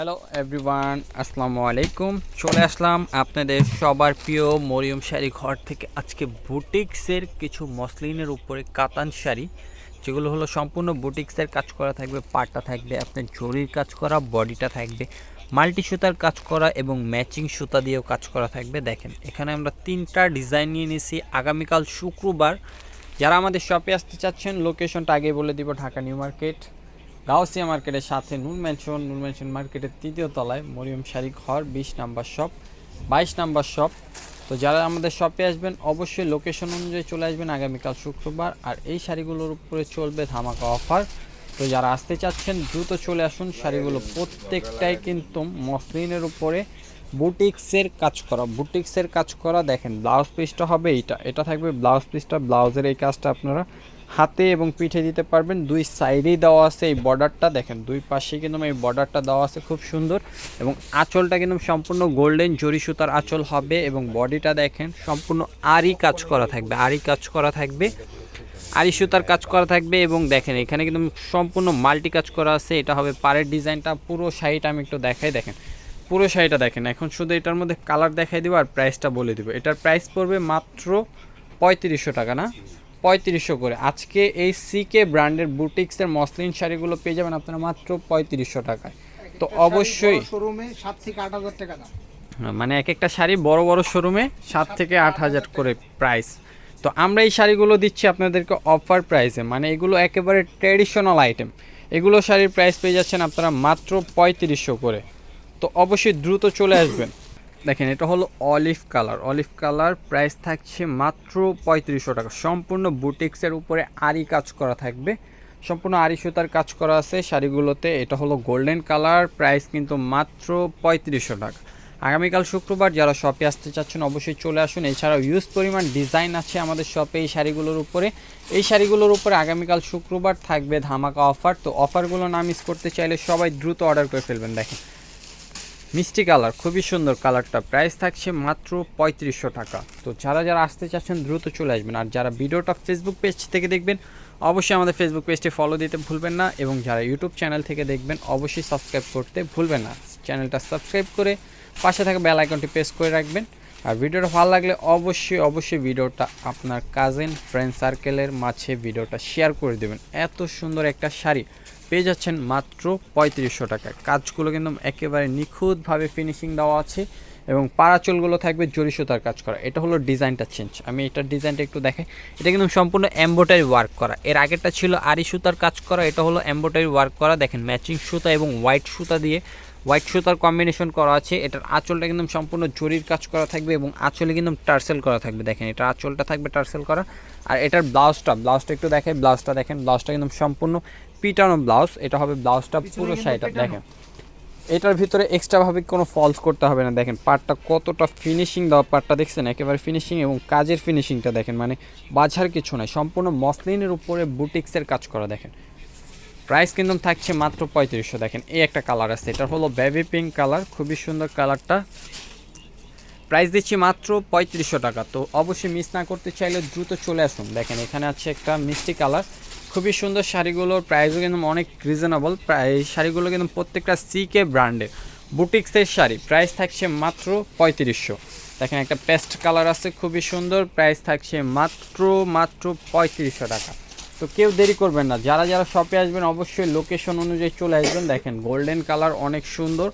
Hello everyone আসসালামু আলাইকুম চলে আসলাম আপনাদের সবার প্রিয় মরিয়ম শাড়ি ঘর থেকে। আজকে বুটিক্সের কিছু মসলিনের উপরে কাতান শাড়ি, যেগুলো হলো সম্পূর্ণ বুটিক্সের কাজ করা থাকবে, পাটটা থাকবে, আপনার জরির কাজ করা, বডিটা থাকবে, মাল্টি সুতার কাজ করা এবং ম্যাচিং সুতা দিয়েও কাজ করা থাকবে। দেখেন, এখানে আমরা তিনটা ডিজাইন নিয়ে নিয়েছি। আগামীকাল শুক্রবার যারা আমাদের শপে আসতে চাচ্ছেন লোকেশনটা আগে বলে দিব, ঢাকা নিউ মার্কেট। গাউসিয়া মার্কেটের সাথে নুন ম্যানশন নূর ম্যানশন মার্কেটের তৃতীয় তলায় মরিয়ম শাড়ি ঘর বিশ নাম্বার শপ, বাইশ নাম্বার শপ। তো যারা আমাদের শপে আসবেন, অবশ্যই লোকেশন অনুযায়ী চলে আসবেন আগামীকাল শুক্রবার, আর এই শাড়িগুলোর উপরে চলবে ধামাকা অফার। তো যারা আসতে চাচ্ছেন, দ্রুত চলে আসুন, শাড়িগুলো প্রত্যেকটাই কিন্তু মসলিনের উপরে বুটিক্সের কাজ করা, বুটিক্সের কাজ করা। দেখেন, ব্লাউজ পিসটা হবে এইটা, এটা থাকবে ব্লাউজ পিসটা, ব্লাউজের এই কাজটা আপনারা হাতে এবং পিঠে দিতে পারবেন। দুই সাইডেই দেওয়া আছে এই বর্ডারটা। দেখেন, দুই পাশে কিন্তু এই বর্ডারটা দেওয়া আছে, খুব সুন্দর। এবং আঁচলটা কিন্তু সম্পূর্ণ গোল্ডেন জরি সুতার আঁচল হবে এবং বডিটা দেখেন, সম্পূর্ণ আরই কাজ করা থাকবে আরই কাজ করা থাকবে, আরি সুতার কাজ করা থাকবে এবং দেখেন, এখানে কিন্তু সম্পূর্ণ মাল্টি কাজ করা আছে। এটা হবে পাড়ের ডিজাইনটা, পুরো শাড়িটা আমি একটু দেখাই, দেখেন। পুরো শাড়িটা দেখেন, এখন শুধু এটার মধ্যে কালার দেখাই দিব আর প্রাইসটা বলে দিব। এটার প্রাইস পড়বে মাত্র পঁয়ত্রিশশো টাকা, না? পঁয়ত্রিশশো করে। আজকে এই সিকে ব্র্যান্ডের বুটিক্সের মসলিন শাড়িগুলো পেয়ে যাবেন আপনারা মাত্র পঁয়ত্রিশশো টাকায়। তো অবশ্যই শোরুমে সাত থেকে আট হাজার টাকা দাম। মানে এক একটা শাড়ি বড় বড় শোরুমে সাত থেকে আট হাজার করে প্রাইস তো আমরা এই শাড়িগুলো দিচ্ছি আপনাদেরকে অফার প্রাইসে মানে এগুলো একেবারে ট্র্যাডিশনাল আইটেম এগুলো শাড়ির প্রাইস পেয়ে যাচ্ছেন আপনারা মাত্র পঁয়ত্রিশশো করে। তো অবশ্যই দ্রুত চলে আসবেন। দেখেন, এটা হলো olive colour. Olive colour price থাকছে মাত্র পঁয়ত্রিশশো টাকা। সম্পূর্ণ বুটিক্সের উপরে আরি কাজ করা থাকবে। সম্পূর্ণ আরি সুতার কাজ করা আছে শাড়িগুলোতে। এটা হলো গোল্ডেন কালার, প্রাইস কিন্তু মাত্র পঁয়ত্রিশশো টাকা। আগামীকাল শুক্রবার যারা শপে আসতে চাচ্ছেন অবশ্যই চলে আসুন। এছাড়াও ইউজ পরিমাণ ডিজাইন আছে আমাদের শপে এই শাড়িগুলোর উপরে। এই শাড়িগুলোর উপরে আগামীকাল শুক্রবার থাকবে ধামাকা অফার তো অফারগুলো না মিস করতে চাইলে সবাই দ্রুত অর্ডার করে ফেলবেন, দেখেন। মিষ্টি কালার, খুবই সুন্দর কালারটা। প্রাইস থাকছে মাত্র পঁয়ত্রিশশো টাকা। তো যারা যারা আসতে চাচ্ছেন, দ্রুত চলে আসবেন। আর যারা ভিডিওটা ফেসবুক পেজ থেকে দেখবেন, অবশ্যই আমাদের ফেসবুক পেজটি ফলো দিতে ভুলবেন না এবং যারা ইউটিউব চ্যানেল থেকে দেখবেন, অবশ্যই সাবস্ক্রাইব করতে ভুলবেন না। চ্যানেলটা সাবস্ক্রাইব করে পাশে থাকা বেল আইকনটি প্রেস করে রাখবেন। আর ভিডিওটা ভালো লাগলে অবশ্যই অবশ্যই ভিডিওটা আপনার কাজিন ফ্রেন্ড সার্কেলের মাঝে ভিডিওটা শেয়ার করে দেবেন। এত সুন্দর একটা শাড়ি পেয়ে যাচ্ছেন মাত্র পঁয়ত্রিশশো টাকায়। কাজগুলো কিন্তু একেবারে নিখুঁতভাবে ফিনিশিং দেওয়া আছে এবং পাড়াচলগুলো থাকবে জরি সুতার কাজ করা। এটা হলো ডিজাইনটা চেঞ্জ আমি এটার ডিজাইনটা একটু দেখাই। এটা কিন্তু সম্পূর্ণ এম্বোটারি ওয়ার্ক করা। এর আগেরটা ছিল আরি সুতার কাজ করা। এটা হলো এম্বোটারি ওয়ার্ক করা। দেখেন ম্যাচিং সুতা এবং হোয়াইট সুতা দিয়ে হোয়াইট সুতার কম্বিনেশন করা আছে। এটার আঁচলটা কিন্তু সম্পূর্ণ জরির কাজ করা থাকবে এবং আঁচলে কিন্তু টার্সেল করা থাকবে। দেখেন এটা আঁচলটা থাকবে টার্সেল করা। আর এটার ব্লাউজটা ব্লাউজটা একটু দেখেন ব্লাউজটা দেখেন ব্লাউজটা কিন্তু সম্পূর্ণ পিটানো ব্লাউজ। এটা হবে ব্লাউজটা পুরো শাড়িটা দেখেন। এটার ভিতরে এক্সট্রাভাবে কোনো ফলস করতে হবে না। দেখেন পার্টটা কতটা ফিনিশিং দেওয়া পার্টটা দেখছেন? একেবারে ফিনিশিং এবং কাজের ফিনিশিংটা দেখেন। মানে বাঝার কিছু নয় সম্পূর্ণ মসলিনের উপরে বুটিক্সের কাজ করা দেখেন। প্রাইস কিন্তু থাকছে মাত্র পঁয়ত্রিশশো। দেখেন, এই একটা কালার আছে। এটা হলো বেবি পিঙ্ক কালার, খুবই সুন্দর কালারটা। প্রাইস দিচ্ছি মাত্র পঁয়ত্রিশশো টাকা। তো অবশ্যই মিস না করতে চাইলে দ্রুত চলে আসুন। দেখেন, এখানে আছে একটা মিষ্টি কালার। খুবই সুন্দর শাড়িগুলোর প্রাইসও কিন্তু অনেক রিজনেবল প্রায় এই শাড়িগুলো কিন্তু প্রত্যেকটা সিকে ব্র্যান্ডের বুটিক্সের শাড়ি, প্রাইস থাকছে মাত্র পঁয়ত্রিশশো। দেখেন, একটা পেস্ট কালার আছে, খুবই সুন্দর। প্রাইস থাকছে মাত্র মাত্র পঁয়ত্রিশশো টাকা। তো কেউ দেরি করবেন না। যারা যারা শপে আসবেন, অবশ্যই লোকেশন অনুযায়ী চলে আসবেন। দেখেন গোল্ডেন কালার অনেক সুন্দর।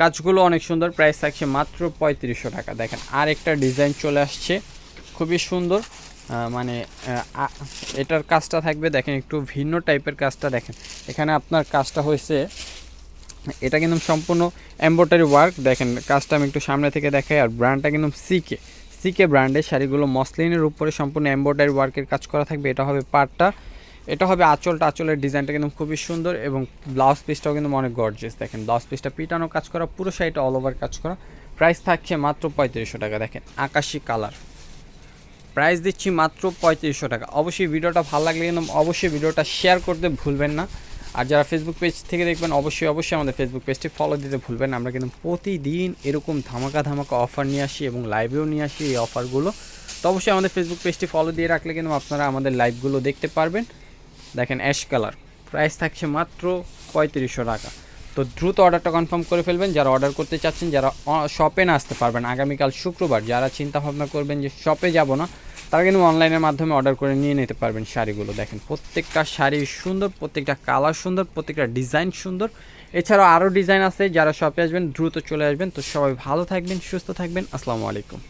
কাজগুলো অনেক সুন্দর। প্রাইস থাকছে মাত্র পঁয়ত্রিশশো টাকা। দেখেন আর একটা ডিজাইন চলে আসছে। খুবই সুন্দর। মানে এটার কাজটা থাকবে, দেখেন, একটু ভিন্ন টাইপের কাজটা দেখেন। এখানে আপনার কাজটা হয়েছে, এটা কিন্তু সম্পূর্ণ এম্ব্রয়ডারি ওয়ার্ক দেখেন, কাজটা আমি একটু সামনে থেকে দেখাই, আর ব্র্যান্ডটা কিন্তু সিকে সিকে ব্র্যান্ডের শাড়িগুলো মসলিনের উপরে সম্পূর্ণ এম্ব্রয়ডারি ওয়ার্কের কাজ করা থাকবে। এটা হবে পার্টটা এটা হবে আঁচলটা। আঁচলের ডিজাইনটা কিন্তু খুবই সুন্দর এবং ব্লাউজ পিসটাও কিন্তু অনেক গর্জেস দেখেন ব্লাউজ পিসটা পিটানো কাজ করা, পুরো শাড়িটা অল ওভার কাজ করা। প্রাইস থাকছে মাত্র পঁয়ত্রিশশো টাকা। দেখেন, আকাশি কালার প্রাইস দিচ্ছি মাত্র পঁয়ত্রিশশো টাকা। অবশ্যই ভিডিওটা ভালো লাগলে কিন্তু অবশ্যই ভিডিওটা শেয়ার করতে ভুলবেন না। আর যারা ফেসবুক পেজ থেকে দেখবেন, অবশ্যই অবশ্যই আমাদের ফেসবুক পেজটি ফলো দিতে ভুলবেন আমরা কিন্তু প্রতিদিন এরকম ধামাকা ধামাকা অফার নিয়ে আসি এবং লাইভেও নিয়ে আসি এই অফারগুলো তো অবশ্যই আমাদের ফেসবুক পেজটি ফলো দিয়ে রাখলে কিন্তু আপনারা আমাদের লাইভগুলো দেখতে পারবেন। দেখেন অ্যাশ কালার প্রাইস থাকছে মাত্র পঁয়ত্রিশশো টাকা। তো দ্রুত অর্ডারটা কনফার্ম করে ফেলবেন। যারা অর্ডার করতে চাচ্ছেন, যারা শপে না আসতে পারবেন, আগামীকাল শুক্রবার যারা চিন্তা ভাবনা করবেন যে শপে যাব না তারা কিন্তু অনলাইনের মাধ্যমে অর্ডার করে নিয়ে নিতে পারবেন শাড়িগুলো। দেখেন, প্রত্যেকটা শাড়ি সুন্দর, প্রত্যেকটা কালার সুন্দর, প্রত্যেকটা ডিজাইন সুন্দর। এছাড়াও আরও ডিজাইন আছে, যারা শপে আসবেন, দ্রুত চলে আসবেন। তো সবাই ভালো থাকবেন, সুস্থ থাকবেন। আসসালামু আলাইকুম।